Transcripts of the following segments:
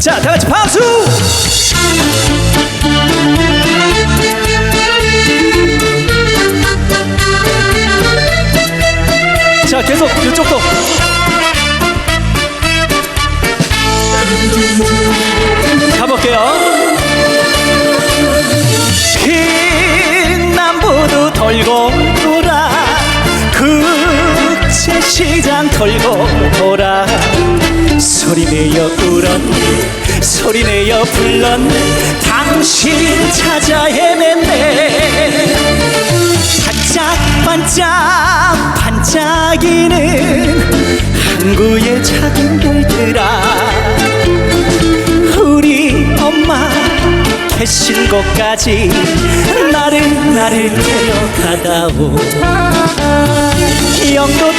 자, 다 같이 박수! 자, 계속 이쪽도. 가볼게요. 긴 남부도 돌고 국제시장 돌고 돌아. 소리내어 울었네 소리내어 불렀네 당신 찾아 헤맸네. 반짝반짝 반짝이는 항구의 작은 별들아. 우리 엄마 계신 곳까지 나를 나를 데려가다오. 영도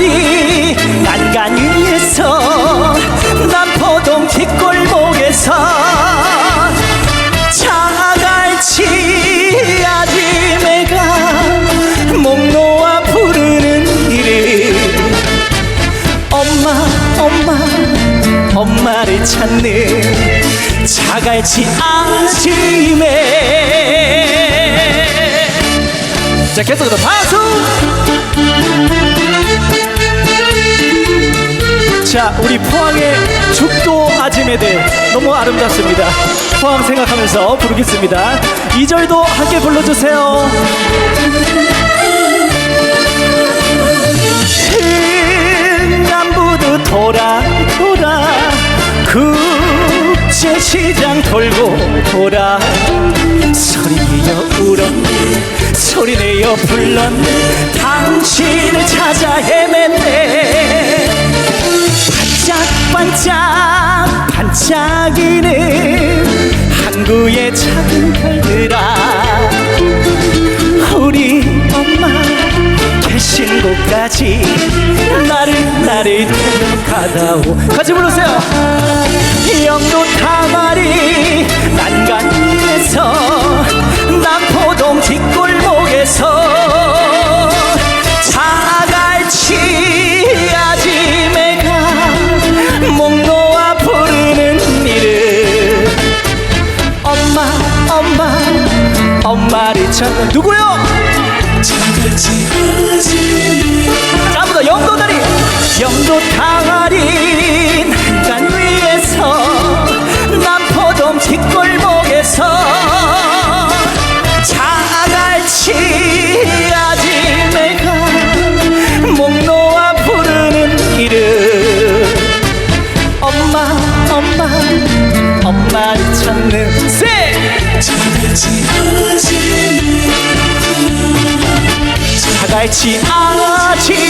항아리 난간 위에서 남포동 뒷골목에서 자갈치 아지매가 목 놓아 부르는 이름 엄마 엄마 엄마를 찾는 자갈치 아지매. 자 계속해서 박수 자 우리 포항의 죽도 아지매들 너무 아름답습니다. 포항 생각하면서 부르겠습니다. 2절도 함께 불러주세요. 횡남부도 돌아 돌아 국제시장 돌고 돌아. 소리내어 울었네. 소리내어 불렀네. 당신을 찾아 헤맸 곳까지 나를 나를 데려가다오. 같이 부르세요. 영도 타마리 난간 위에서 남포동 뒷골목에서 자갈치 아지매가 목 놓아 부르는 이름 엄마 엄마 엄마를 찾는 누구요? 짬보다 자갈치 아침에